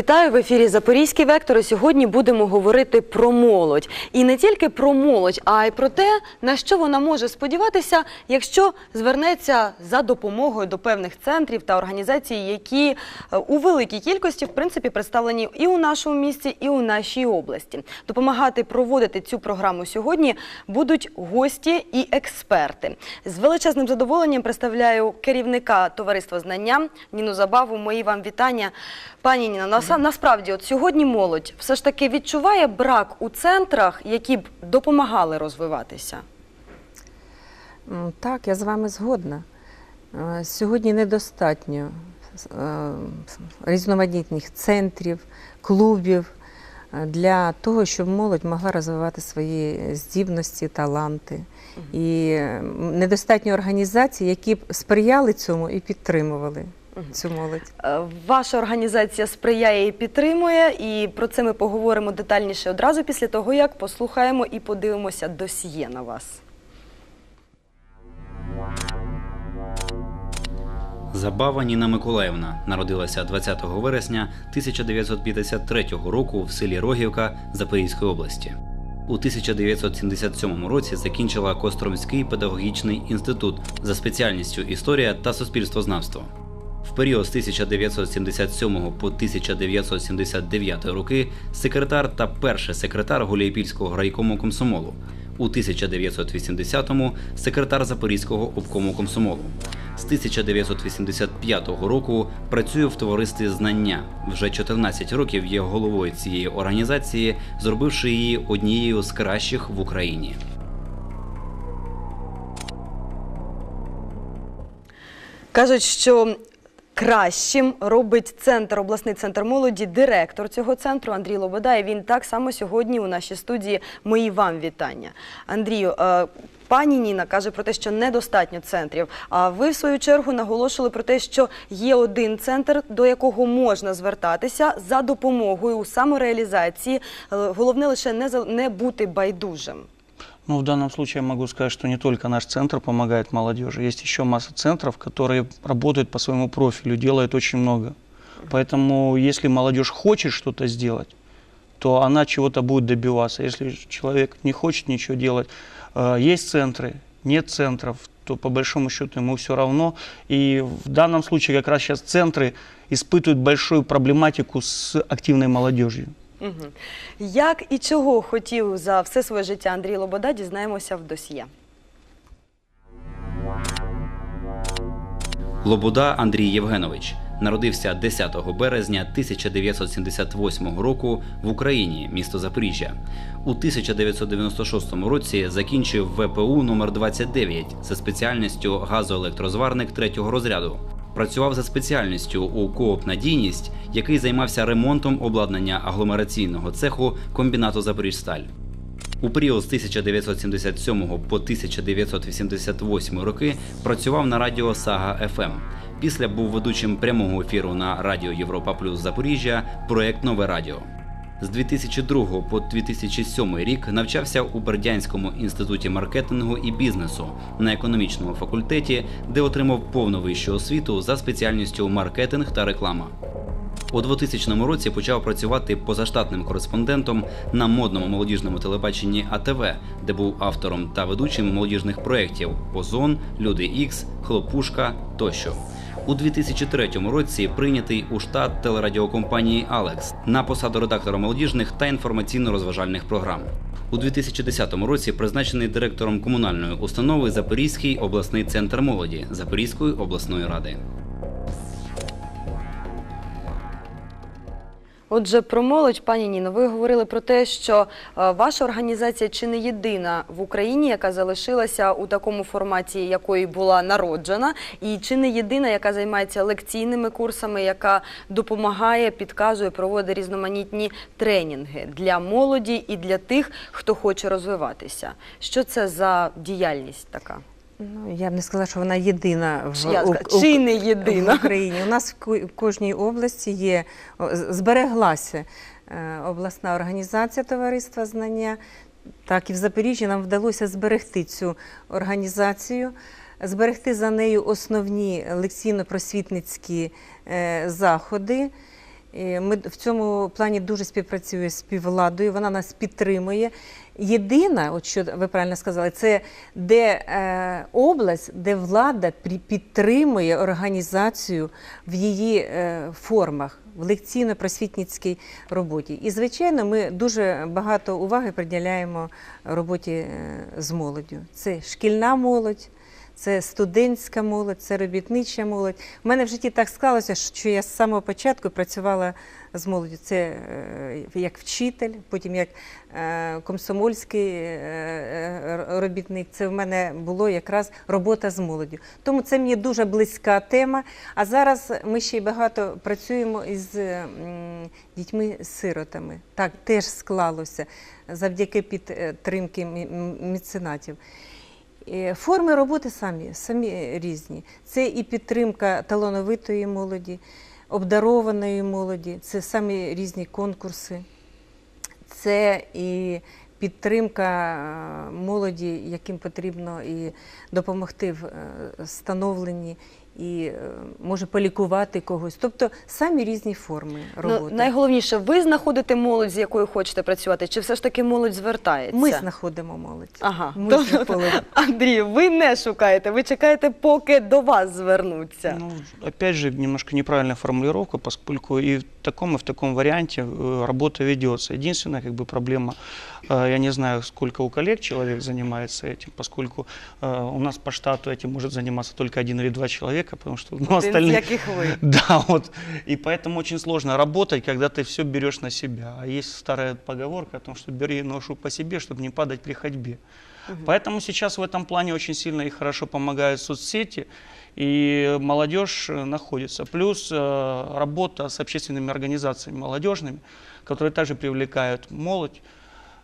Вітаю в ефірі Запорізький вектор. І Сьогодні будемо говорити про молодь. І не тільки про молодь, а й про те, на що вона може сподіватися, якщо звернеться за допомогою до певних центрів та організацій, які е, у великій кількості в принципі представлені і у нашому місті, і у нашій області. Допомагати проводити цю програму сьогодні будуть гості і експерти. З величезним задоволенням представляю керівника товариства знання Ніну Забаву. Мої вам вітання. Пані Ніна, наса- насправді, от сьогодні молодь все ж таки відчуває брак у центрах, які б допомагали розвиватися. Так, я з вами згодна. Е, Сьогодні недостатньо е, різноманітних центрів, клубів е, для того, щоб молодь могла розвивати свої здібності, таланти. І недостатньо організацій, які б сприяли цьому і підтримували цю молодь. Е, Ваша організація сприяє і підтримує, і про це ми поговоримо детальніше одразу після того, як послухаємо і подивимося досьє на вас. Забава Ніна Миколаївна народилася 20 вересня 1953 року в селі Рогівка Запорізької області. У 1977 році закінчила Костромський педагогічний інститут за спеціальністю історія та суспільствознавство. В період з 1977 по 1979 роки секретар та перший секретар Гуляйпільського райкому комсомолу. У 1980-му секретар Запорізького обкому комсомолу. З 1985 року працює в товаристві знання. Вже 14 років є головою цієї організації, зробивши її однією з кращих в Україні. Кажуть, що кращим робить центр, обласний центр молоді, директор цього центру Андрій Лобода. І він так само сьогодні у нашій студії. Мої вам вітання. Андрію, е, пані Ніна каже про те, що недостатньо центрів. А ви в свою чергу наголошували про те, що є один центр, до якого можна звертатися за допомогою у самореалізації. Е, Головне лише не бути байдужим. Ну, в данном случае я могу сказать, что не только наш центр помогает молодежи. Есть еще масса центров, которые работают по своему профилю, делают очень много. Поэтому, если молодежь хочет что-то сделать, то она чего-то будет добиваться. Если человек не хочет ничего делать, э, есть центры, нет центров, то по большому счету ему все равно. И в данном случае как раз сейчас центры испытывают большую проблематику с активной молодежью. Як і чого хотів за все своє життя Андрій Лобода, дізнаємося в досьє. Лобода Андрій Євгенович народився 10 березня 1978 року в Україні, місто Запоріжжя. У 1996 році закінчив ВПУ номер 29 за спеціальністю газоелектрозварник третього розряду. Працював за спеціальністю у КООП «Надійність», який займався ремонтом обладнання агломераційного цеху комбінату Запоріжсталь. У період з 1977 по 1988 роки працював на радіо Сага ФМ. Після був ведучим прямого ефіру на Радіо Європа Плюс Запоріжжя проект Нове Радіо. З 2002 по 2007 рік навчався у Бердянському інституті маркетингу і бізнесу на економічному факультеті, де отримав повну вищу освіту за спеціальністю маркетинг та реклама. У 2000 році почав працювати позаштатним кореспондентом на модному молодіжному телебаченні АТВ, де був автором та ведучим молодіжних проєктів Озон, Люди Ікс, Хлопушка тощо. У 2003 році прийнятий у штат телерадіокомпанії Алекс на посаду редактора молодіжних та інформаційно-розважальних програм. У 2010 році призначений директором комунальної установи Запорізький обласний центр молоді Запорізької обласної ради. Отже, про молодь, пані Ніно, ви говорили про те, що е, ваша організація чи не єдина в Україні, яка залишилася у такому форматі, якої була народжена, і чи не єдина, яка займається лекційними курсами, яка допомагає, підказує, проводить різноманітні тренінги для молоді і для тих, хто хоче розвиватися. Що це за діяльність така? Ну, я б не сказала, що вона єдина в, Я у- у- чи не єдина? в Україні. У нас в кожній області є збереглася е, обласна організація товариства знання. Так і в Запоріжжі нам вдалося зберегти цю організацію, зберегти за нею основні лекційно-просвітницькі е, заходи. Е, Ми в цьому плані дуже співпрацює з співвладою, вона нас підтримує. Єдина, от що ви правильно сказали, це де е, область, де влада підтримує організацію в її е, формах, в лекційно-просвітницькій роботі. І, звичайно, ми дуже багато уваги приділяємо роботі е, з молоддю. Це шкільна молодь. Це студентська молодь, це робітнича молодь. У мене в житті так склалося, що я з самого початку працювала з молоддю. Це е, як вчитель, потім як е, комсомольський е, робітник. Це в мене було якраз робота з молоддю. Тому це мені дуже близька тема. А зараз ми ще й багато працюємо із дітьми-сиротами. Так теж склалося завдяки підтримки меценатів. Е, Форми роботи самі, самі різні. Це і підтримка талановитої молоді, обдарованої молоді, це самі різні конкурси, це і підтримка е, молоді, яким потрібно і допомогти в е, становленні, і е, може полікувати когось. Тобто самі різні форми роботи. Ну, найголовніше, ви знаходите молодь, з якою хочете працювати, чи все ж таки молодь звертається? Ми знаходимо молодь. Ага. Ми Тобто. Андрію, ви не шукаєте, ви чекаєте, поки до вас звернуться. Ну, опять же, немножко неправильна формулировка, поскольку и в таком, и в таком варианте э, работа ведется. Единственная как бы, проблема, э, я не знаю, сколько у коллег человек занимается этим, поскольку э, у нас по штату этим может заниматься только один или два человека, потому что ну, остальные... ви. Да, вот. И поэтому очень сложно работать, когда ты все берешь на себя. А есть старая поговорка о том, что бери ношу по себе, чтобы не падать при ходьбе. Поэтому сейчас в этом плане очень сильно и хорошо помогают соцсети, и молодежь э, находится. Плюс э, работа с общественными организациями молодежными, которые также привлекают молодь.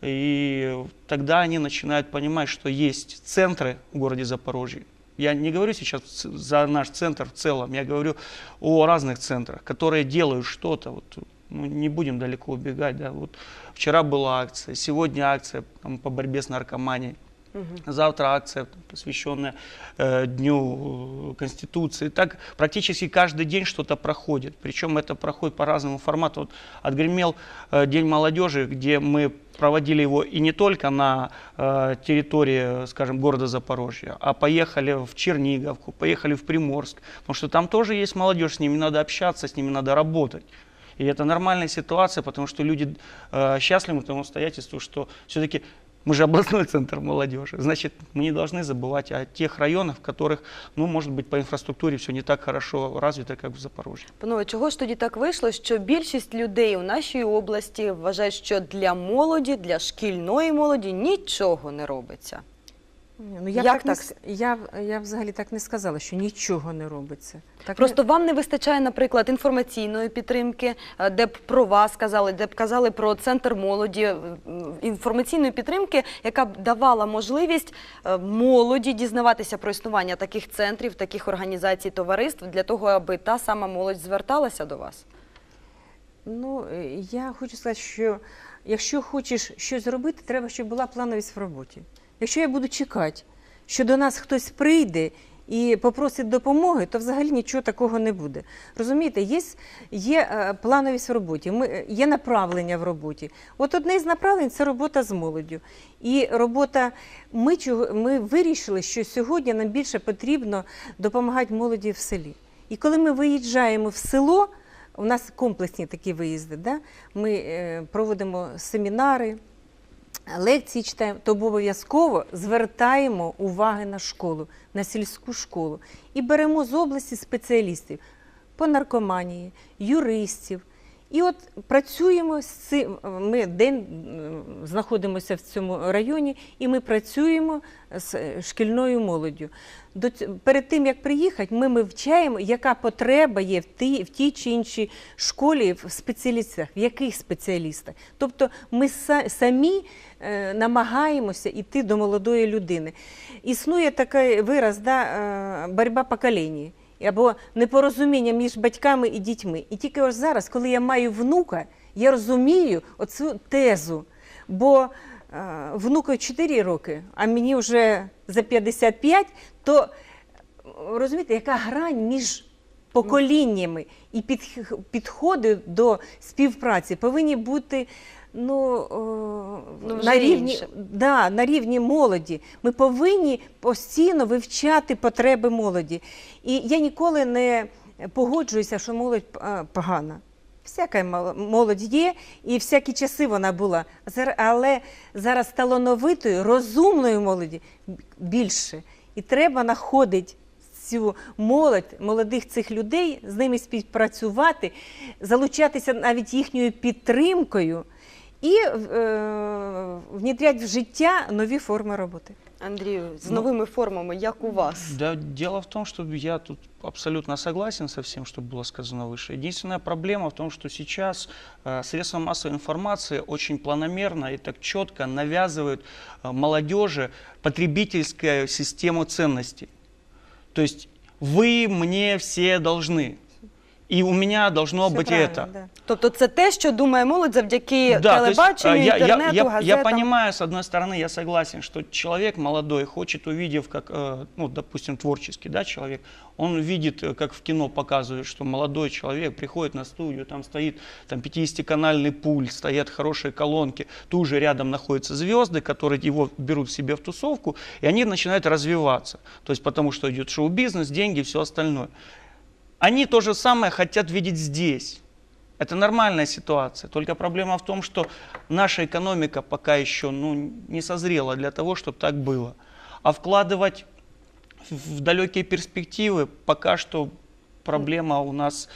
И тогда они начинают понимать, что есть центры в городе Запорожье. Я не говорю сейчас ц- за наш центр в целом, я говорю о разных центрах, которые делают что-то. Вот, ну, не будем далеко убегать. Да, вот вчера была акция, сегодня акция там, по борьбе с наркоманией. Завтра акция, посвященная э, Дню э, Конституции. Так практически каждый день что-то проходит. Причем это проходит по разному формату. Вот отгремел э, День молодежи, где мы проводили его и не только на э, территории, скажем, города Запорожья, а поехали в Черниговку, поехали в Приморск. Потому что там тоже есть молодежь, с ними надо общаться, с ними надо работать. И это нормальная ситуация, потому что люди э, счастливы тому обстоятельству, что все-таки мы же областной центр молодежи. Значит, мы не должны забывать о тех районах, в которых, ну, может быть, по инфраструктуре все не так хорошо развито, как в Запорожье. Панове, чого ж тоді так вийшло, що більшість людей у нашій області вважають, що для молоді, для шкільної молоді нічого не робиться? Ні, Ну, я, б Як так не так? с- я, б- я б взагалі так не сказала, що нічого не робиться. Так Просто вам не вистачає, наприклад, інформаційної підтримки, е, де б про вас казали, де б казали про центр молоді, е, м, інформаційної підтримки, яка б давала можливість е, молоді дізнаватися про існування таких центрів, таких організацій, товариств для того, аби та сама молодь зверталася до вас. Ну, е, я хочу сказати, що якщо хочеш щось зробити, треба, щоб була плановість в роботі. Якщо я буду чекати, що до нас хтось прийде і попросить допомоги, то взагалі нічого такого не буде. Розумієте, є, є е, плановість в роботі, ми, е, є направлення в роботі. От одне з направлень це робота з молоддю. І робота, ми, ми вирішили, що сьогодні нам більше потрібно допомагати молоді в селі. І коли ми виїжджаємо в село, у нас комплексні такі виїзди. Да? Ми е, проводимо семінари, лекції читаємо, то обов'язково звертаємо уваги на школу, на сільську школу і беремо з області спеціалістів по наркоманії, юристів. І от працюємо з цим. Ми день знаходимося в цьому районі, і ми працюємо з шкільною молоддю. До перед тим як приїхати, ми, ми вчаємо, яка потреба є в тій, в тій чи іншій школі в спеціалістах, в яких спеціалістах. Тобто ми самі е, намагаємося йти до молодої людини. Існує такий вираз, да, е, боротьба поколінь або непорозуміння між батьками і дітьми. І тільки ось зараз, коли я маю внука, я розумію оцю тезу. Бо е, внуку 4 роки, а мені вже за 55, то е, розумієте, яка грань між поколіннями і підх- підходи до співпраці повинні бути. Ну, Ну, вже на, рівні, інше. да, на рівні молоді. Ми повинні постійно вивчати потреби молоді. І я ніколи не погоджуюся, що молодь погана. Всяка молодь є, і всякі часи вона була. Але зараз талановитою, розумною молоді більше. І треба знаходити цю молодь, молодих цих людей, з ними співпрацювати, залучатися навіть їхньою підтримкою і е, внідряти в життя нові форми роботи. Андрію, з Ну, новими формами, як у вас? Да, дело в том, что я тут абсолютно согласен со всем, что было сказано выше. Единственная проблема в том, что сейчас э, средства массовой информации очень планомерно и так четко навязывают э, молодежи потребительскую систему ценностей. То есть вы мне все должны. И у меня должно правильно, это. да. Тобто це те, що думає молодь завдяки Да, есть, телебаченню, а, я, я- інтернету, я, газетам. я понимаю, с одной стороны, я согласен, что человек молодой хочет, увидев, как, э, ну, допустим, творческий, да, человек, он видит, э, как в кино показывают, что молодой человек приходит на студию, там стоит там 50-канальный пульт, стоят хорошие колонки, тут же рядом находятся звезды, которые его берут себе в тусовку, и они начинают развиваться. То есть потому что идет шоу-бизнес, деньги, все остальное. Они то же самое хотят видеть здесь. Это нормальная ситуация. Только проблема в том, что наша экономика пока еще ну, не созрела для того, чтобы так было. А вкладывать в далекие перспективы пока что проблема у нас.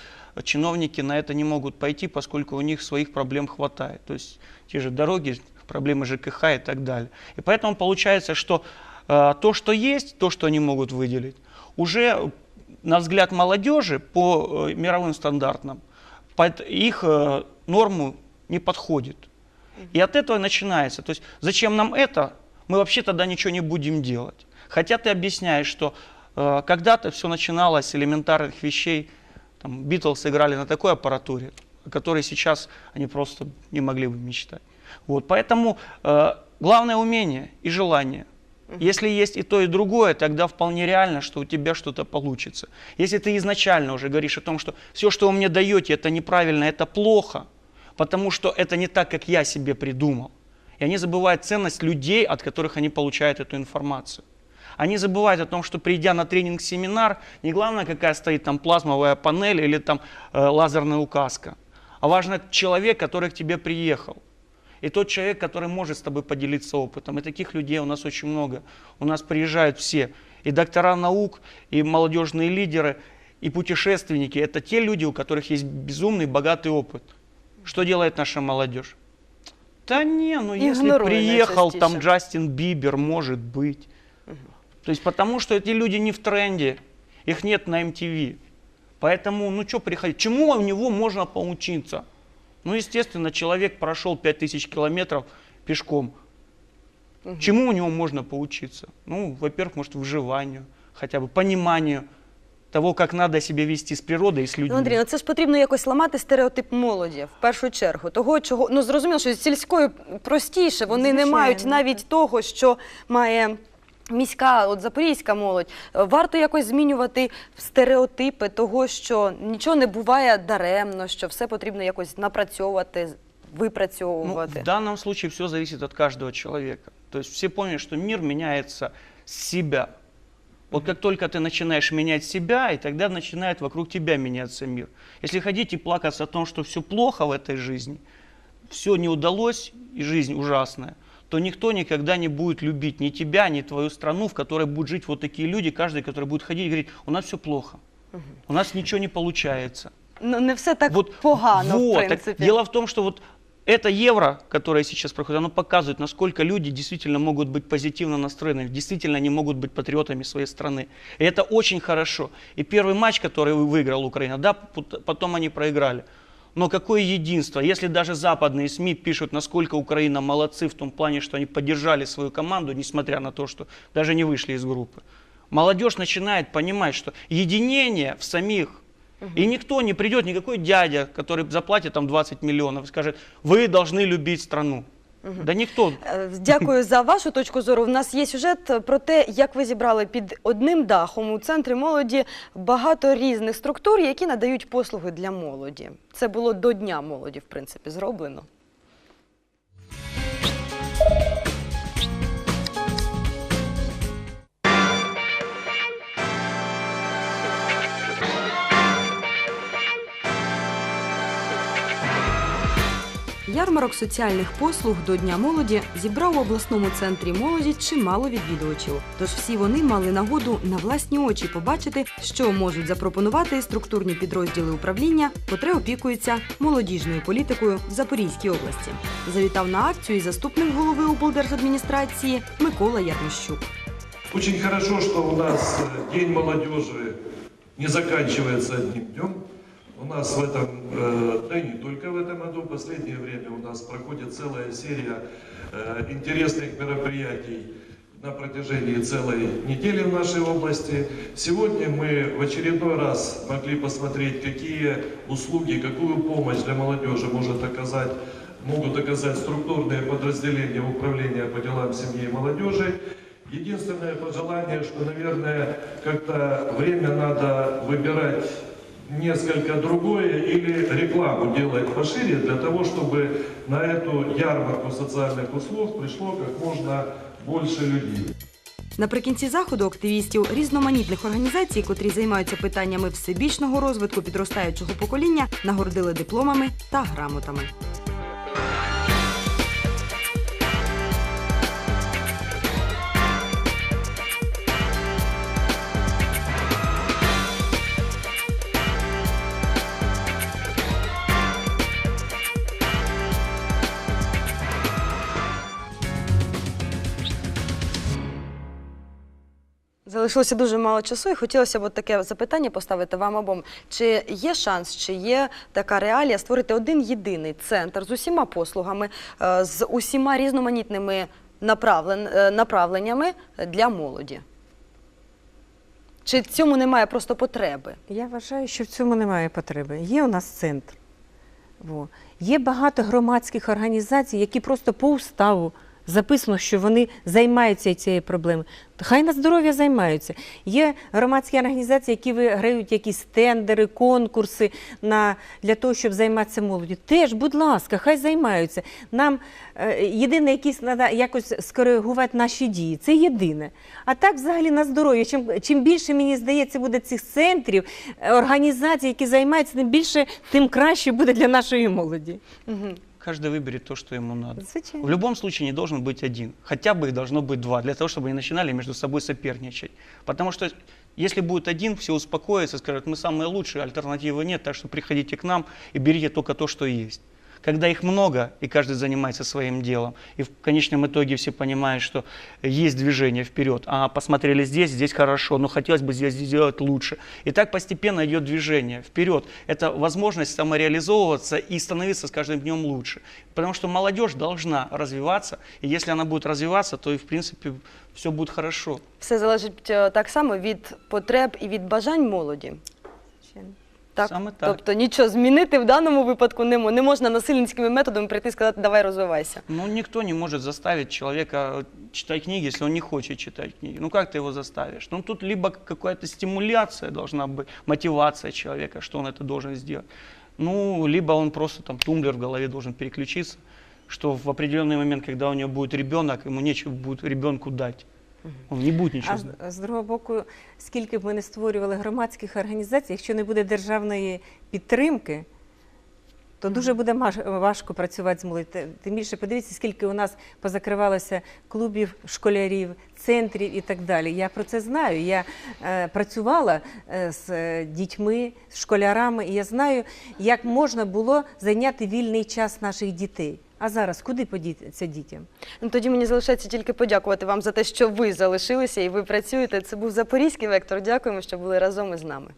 Чиновники на это не могут пойти, поскольку у них своих проблем хватает. То есть те же дороги, проблемы ЖКХ и так далее. И поэтому получается, что э, то, что есть, то, что они могут выделить, уже на взгляд молодежи по э, мировым стандартам под их э, норму не подходит. И от этого начинается. То есть зачем нам это? Мы вообще тогда ничего не будем делать. Хотя ты объясняешь, что э, когда-то все начиналось с элементарных вещей. Там, Битлз играли на такой аппаратуре, о которой сейчас они просто не могли бы мечтать. Вот, поэтому э, главное умение и желание. Если есть и то, и другое, тогда вполне реально, что у тебя что-то получится. Если ты изначально уже говоришь о том, что все, что вы мне даете, это неправильно, это плохо, потому что это не так, как я себе придумал. И они забывают ценность людей, от которых они получают эту информацию. Они забывают о том, что придя на тренинг-семинар, не главное, какая стоит там плазмовая панель или там э, лазерная указка, а важно человек, который к тебе приехал. И тот человек, который может с тобой поделиться опытом. И таких людей у нас очень много. У нас приезжают все. И доктора наук, и молодежные лидеры, и путешественники. Это те люди, у которых есть безумный, богатый опыт. Что делает наша молодежь? Да не, ну если приехал там. Джастин Бибер, может быть. То есть потому что эти люди не в тренде, их нет на MTV. Поэтому, ну что приходить? Чему у него можно поучиться? Ну, естественно, человек прошел 5000 километров пешком. Чему у него можно поучиться? Ну, во-первых, может, выживанию, хотя бы пониманию того, как надо себя вести с природой и с людьми. Ну, Андрій, ну це ж потрібно якось ламати стереотип молоді в першу чергу. Того, чого ну зрозуміло, що з сільською простіше. Вони не Звичайно, мають так. навіть того, що має. Міська, от запорізька молодь, Е, варто якось змінювати стереотипи того, що нічого не буває даремно, що все потрібно якось напрацьовувати, Ну, в данном случае все зависит от каждого человека. То есть все помнят, что мир меняется с себя. Вот как только ты начинаешь менять себя, и тогда начинает вокруг тебя меняться мир. Если ходить и плакаться о том, что все плохо в этой жизни, все не удалось и жизнь ужасная, то никто никогда не будет любить ни тебя, ни твою страну, в которой будут жить вот такие люди, каждый, который будет ходить и говорить, у нас все плохо, у нас ничего не получается. ну, не все так вот, погано, вот, в так принципі. дело в том, что вот это евро, которое сейчас проходит, оно показывает, насколько люди действительно могут быть позитивно настроены, действительно они могут быть патриотами своей страны. И это очень хорошо. И первый матч, который выиграл Украина, да, пот- потом они проиграли. Но какое единство, если даже западные СМИ пишут, насколько Украина молодцы в том плане, что они поддержали свою команду, несмотря на то, что даже не вышли из группы. Молодежь начинает понимать, что единение в самих и никто не придет, никакой дядя, который заплатит там 20 миллионов, скажет, вы должны любить страну. Да никто. Е, Дякую за вашу точку зору. У нас є сюжет про те, як ви зібрали під одним дахом у центрі молоді багато різних структур, які надають послуги для молоді. Це було до Дня молоді, в принципі, зроблено. Ярмарок соціальних послуг до Дня молоді зібрав у обласному центрі молоді чимало відвідувачів. Тож всі вони мали нагоду на власні очі побачити, що можуть запропонувати структурні підрозділи управління, котре опікуються молодіжною політикою в Запорізькій області. Завітав на акцію і заступник голови облдержадміністрації Микола Ярмощук. Очень хорошо, что у нас э, День молодежи не заканчивается одним днем. У нас в этом, э, да и не только в этом году, в последнее время у нас проходит целая серия э, интересных мероприятий на протяжении целой недели в нашей области. Сегодня мы в очередной раз могли посмотреть, какие услуги, какую помощь для молодежи может оказать, могут оказать структурные подразделения управления по делам семьи и молодежи. Единственное пожелание, что, наверное, как-то время надо выбирать несколько другое или рекламу делать пошире для того, чтобы на эту ярмарку социальных услуг пришло как можно больше людей. Наприкінці заходу активістів різноманітних організацій, котрі займаються питаннями всебічного розвитку підростаючого покоління, нагородили дипломами та грамотами. Залишилося дуже мало часу, і хотілося б таке запитання поставити вам обом. Чи є шанс, чи є така реалія створити один єдиний центр з усіма послугами, е, з усіма різноманітними е, направленнями для молоді? Чи в цьому немає просто потреби? Я вважаю, що в цьому немає потреби. Є у нас центр. Є багато громадських організацій, які просто по уставу записано, що вони займаються цією проблемою. Хай на здоров'я займаються. Є громадські організації, які виграють якісь тендери, конкурси на, для того, щоб займатися молоддю. Теж, будь ласка, хай займаються. Нам е, єдине, якісь треба якось скоригувати наші дії. Це єдине. А так, взагалі, на здоров'я. Чим, чим більше, мені здається, буде цих центрів, е, організацій, які займаються, тим більше, тим краще буде для нашої молоді. Каждый выберет то, что ему надо. Звичайно. В любом случае не должен быть один. Хотя бы их должно быть два, для того, чтобы они начинали между собой соперничать. Потому что если будет один, все успокоятся, скажут, мы самые лучшие, альтернативы нет, так что приходите к нам и берите только то, что есть. Когда их много, и каждый занимается своим делом, и в конечном итоге все понимают, что есть движение вперед, а посмотрели здесь, здесь хорошо, но хотелось бы здесь сделать лучше. И так постепенно идет движение вперед. Это возможность самореализовываться и становиться с каждым днем лучше. Потому что молодежь должна развиваться, и если она будет развиваться, то и в принципе все будет хорошо. Все залежить е, так само від потреб і від бажань молоді. Звичайно. Так? Саме так. Тобто нічого змінити в даному випадку не, мо- не можна насильницькими методами прийти і сказати, давай розвивайся. Ну, никто не может заставить человека читать книги, если он не хочет читать книги. Ну, как ты его заставишь? Ну, тут либо какая-то стимуляция должна быть, мотивация человека, что он это должен сделать. Ну, либо он просто там тумблер в голове должен переключиться, что в определенный момент, когда у него будет ребенок, ему нечего будет ребенку дать. Он не будет ничего А з, другого боку, скільки б ми не створювали громадських організацій, якщо не буде державної підтримки, то дуже буде важко працювати з молоддю. Те- Тим більше подивіться, скільки у нас позакривалося клубів, школярів, центрів і так далі. Я про це знаю. Я е, працювала е, з е, дітьми, з школярами, і я знаю, як можна було зайняти вільний час наших дітей. А зараз куди подіться дітям? Ну, тоді мені залишається тільки подякувати вам за те, що ви залишилися і ви працюєте. Це був запорізький вектор. Дякуємо, що були разом із нами.